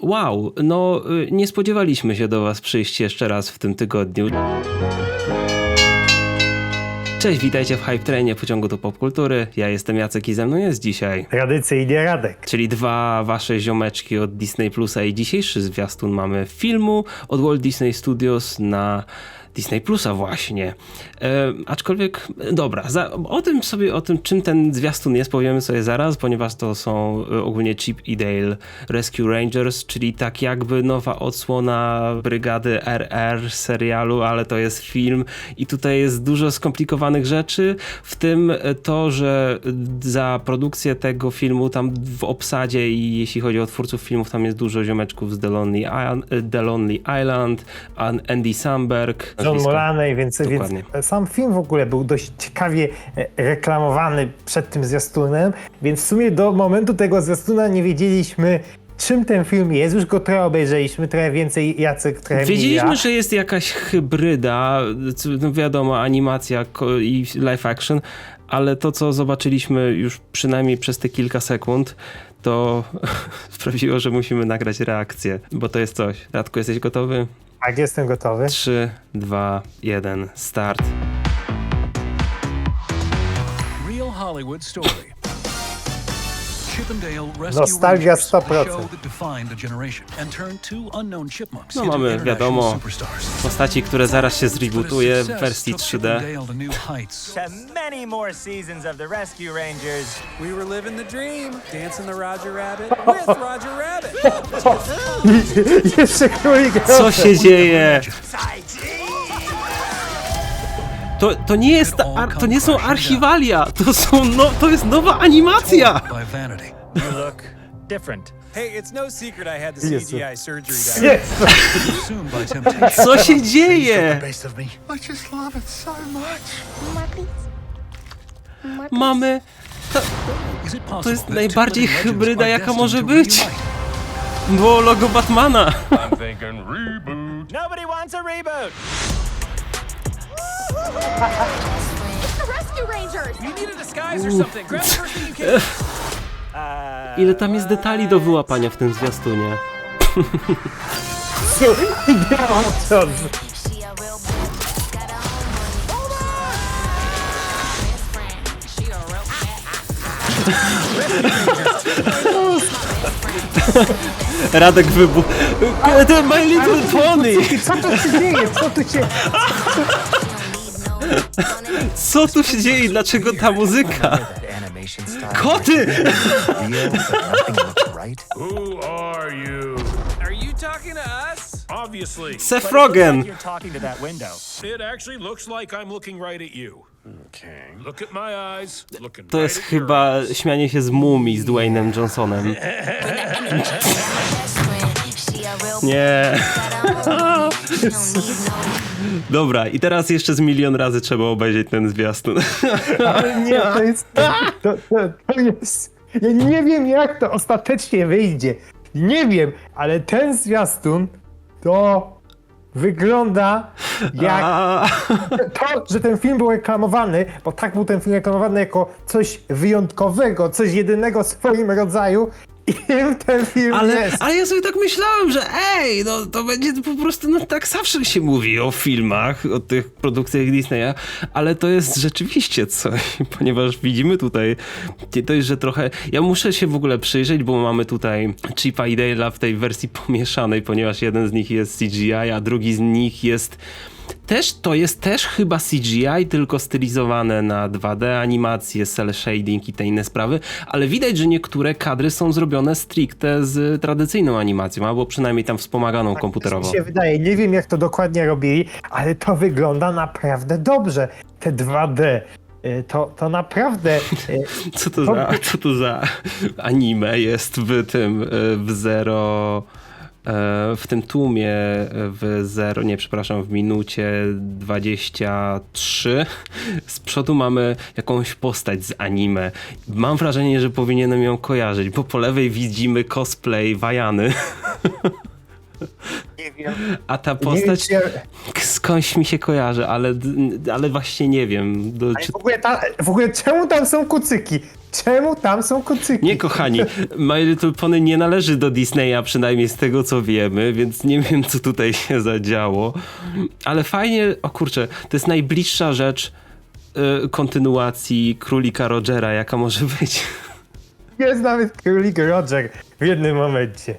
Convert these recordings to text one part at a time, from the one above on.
Wow, no y, nie spodziewaliśmy się do Was przyjść jeszcze raz w tym tygodniu. Cześć, witajcie w Hype Trainie pociągu do popkultury. Ja jestem Jacek i ze mną jest dzisiaj. Tradycyjnie Radek. Czyli dwa wasze ziomeczki od Disney Plusa i dzisiejszy zwiastun mamy filmu od Walt Disney Studios na Disney Plusa właśnie. E, aczkolwiek, dobra, za, o tym sobie, o tym czym ten zwiastun jest powiemy sobie zaraz, ponieważ to są e, ogólnie Chip i Dale Rescue Rangers, czyli tak jakby nowa odsłona brygady RR serialu, ale to jest film i tutaj jest dużo skomplikowanych rzeczy, w tym to, że za produkcję tego filmu tam w obsadzie i jeśli chodzi o twórców filmów, tam jest dużo ziomeczków z The Lonely Island, The Lonely Island An- Andy Samberg. John. Mulaney, więc, więc sam film w ogóle był dość ciekawie e, reklamowany przed tym zwiastunem, więc w sumie do momentu tego zwiastuna nie wiedzieliśmy, czym ten film jest. Już go trochę obejrzeliśmy, trochę więcej Jacek, trochę Wiedzieliśmy, ja. że jest jakaś hybryda, no wiadomo, animacja i live action, ale to, co zobaczyliśmy już przynajmniej przez te kilka sekund, to sprawiło, że musimy nagrać reakcję, bo to jest coś. Radko, jesteś gotowy? Tak, jestem gotowy. 3, 2, 1, start. Real Hollywood story. Unknown chipmunks No into mamy, wiadomo, postaci, które zaraz się zrebootuje w wersji took Chip and 3D. Dale to new heights. to many more seasons of the Rescue Rangers. We were living the dream, dancing the Roger Rabbit with Roger Rabbit. Jeszcze królik. Co się dzieje? To, to nie jest, ar, to nie są archiwalia, to są, no, to jest nowa animacja! By vanity. You look different. hey, it's no secret I had the Yes, sir. CGI surgery done. Jest. Consumed by temptation. Co się dzieje? base of me. I just love it so much. More, please. More, please. Mamy... Is it possible To jest that najbardziej legends hybryda, jaka może to być. reunite? Było logo Batmana. Nobody wants a reboot. A Ile tam jest detali do wyłapania w tym zwiastunie. Radek wybuch. The My Little Pony! Co tu się dzieje? Co tu się... Co tu się dzieje? Dlaczego ta muzyka? Koty! Real, but nothing looks right. Who are you? Are you talking to us? Obviously. Seth Rogen! You're talking to that window. It actually looks like I'm looking right at you. Okay. Look at my eyes. Looking To jest chyba śmianie się z mumii z Dwaynem Johnsonem. Nie. Dobra, i teraz jeszcze z milion razy trzeba obejrzeć ten zwiastun. Ale nie, to jest... To, to, to jest... Ja nie wiem, jak to ostatecznie wyjdzie. Nie wiem, ale ten zwiastun to wygląda jak A, to, że ten film był reklamowany, bo tak był ten film reklamowany jako coś wyjątkowego, coś jedynego w swoim rodzaju i ten film ale, jest. ale ja sobie tak myślałem, że ej, no to będzie po prostu, no tak zawsze się mówi o filmach, o tych produkcjach Disneya, ale to jest rzeczywiście coś, ponieważ widzimy tutaj, to jest, że trochę, ja muszę się w ogóle przyjrzeć, bo mamy tutaj Chipa i Dale'a w tej wersji pomieszanej, ponieważ jeden z nich jest CGI, a drugi z nich jest też, to jest też chyba CGI, tylko stylizowane na 2D animacje, cel shading i te inne sprawy, ale widać, że niektóre kadry są zrobione stricte z tradycyjną animacją, albo przynajmniej tam wspomaganą komputerowo. Mi się wydaje, nie wiem jak to dokładnie robili, ale to wygląda naprawdę dobrze. Te 2D. y, To, to naprawdę. y, Co to za, co to za anime jest w tym, e, w zero... e, W tym tłumie e, w zero, nie przepraszam, w minucie 23 z przodu mamy jakąś postać z anime. Mam wrażenie, że powinienem ją kojarzyć, bo po lewej widzimy cosplay Wajany. A ta Nie wiem, postać czy skądś mi się kojarzy, ale, ale właśnie nie wiem. Do, czy... w, ogóle ta, w ogóle czemu tam są kucyki? Czemu tam są kucyki? Nie, kochani, My Little Pony nie należy do Disneya, przynajmniej z tego co wiemy, więc nie wiem, co tutaj się zadziało. Ale fajnie, o kurczę, to jest najbliższa rzecz y, kontynuacji Królika Rogera, jaka może być. Jest nawet królik Roger w jednym momencie.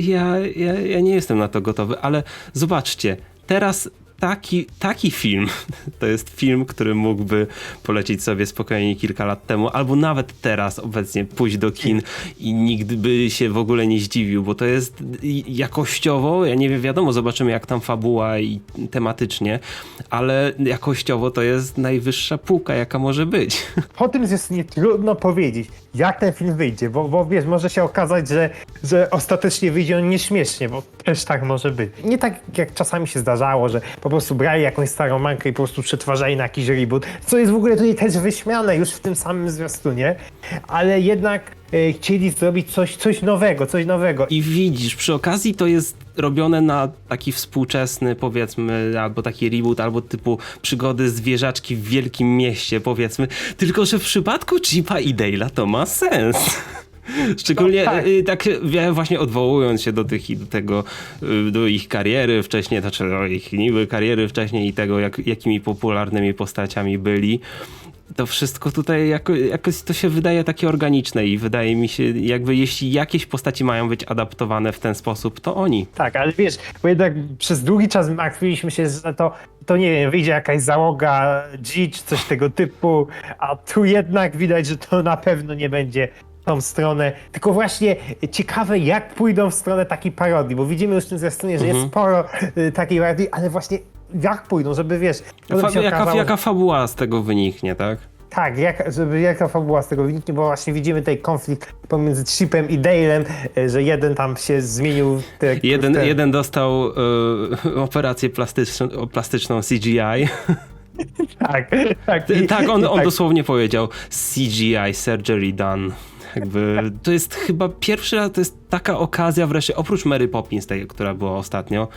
Ja, ja, ja nie jestem na to gotowy, ale zobaczcie, teraz taki, taki film to jest film, który mógłby polecieć sobie spokojnie kilka lat temu, albo nawet teraz obecnie pójść do kin i nikt by się w ogóle nie zdziwił, bo to jest jakościowo, ja nie wiem, wiadomo, zobaczymy jak tam fabuła i tematycznie, ale jakościowo to jest najwyższa półka, jaka może być. Po tym jest nie trudno powiedzieć, jak ten film wyjdzie, bo, bo wiesz, może się okazać, że, że ostatecznie wyjdzie on nieśmiesznie, bo też tak może być. Nie tak jak czasami się zdarzało, że po prostu brali jakąś starą mankę i po prostu przetwarzali na jakiś reboot, co jest w ogóle tutaj też wyśmiane już w tym samym zwiastunie, ale jednak e, chcieli zrobić coś, coś nowego, coś nowego. I widzisz, przy okazji to jest robione na taki współczesny, powiedzmy, albo taki reboot, albo typu przygody zwierzaczki w wielkim mieście, powiedzmy. Tylko, że w przypadku Chipa i Dale'a to ma sens. Szczególnie No, tak. tak. tak właśnie odwołując się do tych i do tego, y, do ich kariery wcześniej, znaczy do ich niby kariery wcześniej i tego, jak, jakimi popularnymi postaciami byli. To wszystko tutaj jako, jakoś to się wydaje takie organiczne i wydaje mi się, jakby jeśli jakieś postaci mają być adaptowane w ten sposób, to oni. Tak, ale wiesz, bo jednak przez długi czas martwiliśmy się, że to, to nie wiem, wyjdzie jakaś załoga G czy coś tego typu, a tu jednak widać, że to na pewno nie będzie tą stronę. Tylko właśnie ciekawe, jak pójdą w stronę takiej parodii, bo widzimy już w tym zwiastunie, że jest sporo y, takiej parodii, ale właśnie jak pójdą, żeby wiesz... Fa- jaka, okazało, jaka fabuła z tego wyniknie, tak? Tak, jak, żeby jaka fabuła z tego wyniknie, bo właśnie widzimy tutaj konflikt pomiędzy Chipem i Dale'em, y, że jeden tam się zmienił... Te, Jeden, te, jeden dostał y, operację plastyczną, plastyczną CGI. Tak, tak. i- tak, on, on tak. dosłownie powiedział CGI, surgery done. Jakby, to jest chyba pierwszy raz, to jest taka okazja wreszcie, oprócz Mary Poppins, tej, która była ostatnio,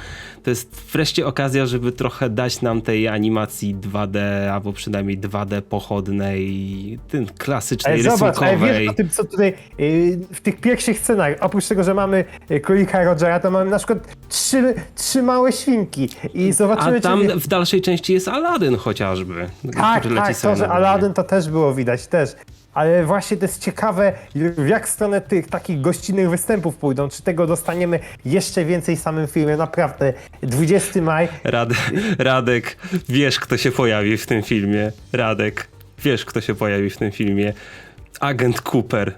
to jest wreszcie okazja, żeby trochę dać nam tej animacji 2D, albo przynajmniej 2D pochodnej, ten klasycznej, Ale zobacz, ale rysunkowej. wiesz o tym, co tutaj yy, w tych pierwszych scenach, oprócz tego, że mamy yy, królika Rogera, to mamy na przykład trzy, trzy małe świnki i zobaczymy, A tam czy... w dalszej części jest Aladdin chociażby. Tak, tak, to, że. Aladdin to też było widać, też. Ale właśnie to jest ciekawe, w jak stronę tych takich gościnnych występów pójdą. Czy tego dostaniemy jeszcze więcej w samym filmie? Naprawdę, 20 maj. Rad, Radek, wiesz kto się pojawi w tym filmie. Radek, wiesz kto się pojawi w tym filmie. Agent Cooper.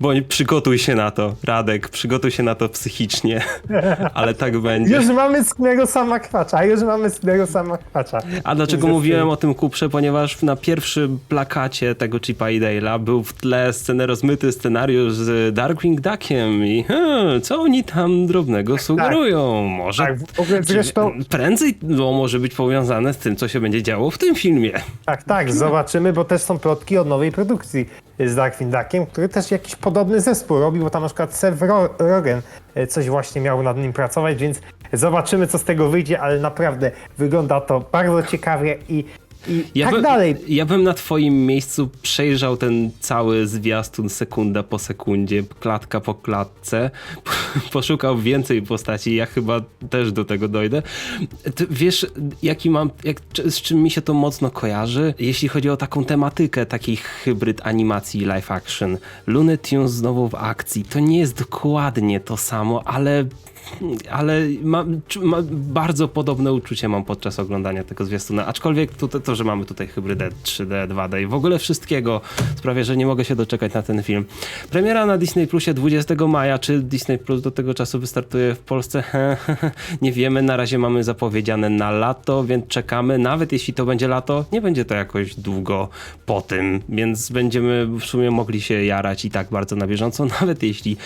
Bądź przygotuj się na to, Radek, przygotuj się na to psychicznie, ale tak będzie. Już mamy sknego sama kwacza, już mamy sknego sama kwacza. A dlaczego Ze mówiłem o tym Kuprze? Ponieważ na pierwszym plakacie tego Chipa i Dale'a był w tle sceny rozmyty scenariusz z Darkwing Duckiem i hmm, co oni tam drobnego sugerują? Może Tak, w ogóle zresztą- prędzej to może być powiązane z tym, co się będzie działo w tym filmie. Tak, tak, zobaczymy, bo też są plotki o nowej produkcji z Darkwing Duckiem, który też jakiś podobny zespół robi, bo tam na przykład Seth Ro- Rogen e, coś właśnie miał nad nim pracować, więc zobaczymy, co z tego wyjdzie, ale naprawdę wygląda to bardzo ciekawie i, i Ja, tak bym, dalej. ja bym na twoim miejscu przejrzał ten cały zwiastun sekunda po sekundzie, klatka po klatce, poszukał więcej postaci, ja chyba też do tego dojdę. Ty wiesz, jaki mam, jak, z czym mi się to mocno kojarzy? Jeśli chodzi o taką tematykę, taki hybryd animacji live action. Looney Tunes znowu w akcji, to nie jest dokładnie to samo, ale ale czu- ma, bardzo podobne uczucie mam podczas oglądania tego zwiastuna, aczkolwiek to, to, że mamy tutaj hybrydę 3D, 2D i w ogóle wszystkiego sprawia, że nie mogę się doczekać na ten film. Premiera na Disney Plusie 20 maja, czy Disney Plus do tego czasu wystartuje w Polsce? nie wiemy, na razie mamy zapowiedziane na lato, więc czekamy, nawet jeśli to będzie lato, nie będzie to jakoś długo po tym, więc będziemy w sumie mogli się jarać i tak bardzo na bieżąco, nawet jeśli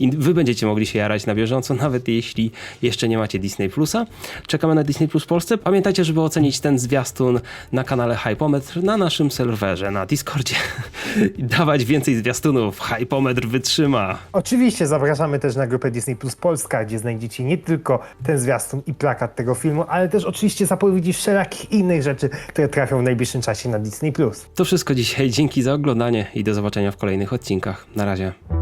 wy będziecie mogli się jarać na bieżąco, nawet jeśli jeszcze nie macie Disney Plusa. Czekamy na Disney Plus w Polsce. Pamiętajcie, żeby ocenić ten zwiastun na kanale Hypometr na naszym serwerze, na Discordzie. I dawać więcej zwiastunów. Hypometr wytrzyma. Oczywiście zapraszamy też na grupę Disney Plus Polska, gdzie znajdziecie nie tylko ten zwiastun i plakat tego filmu, ale też oczywiście zapowiedzi wszelakich innych rzeczy, które trafią w najbliższym czasie na Disney Plus. To wszystko dzisiaj. Dzięki za oglądanie i do zobaczenia w kolejnych odcinkach. Na razie.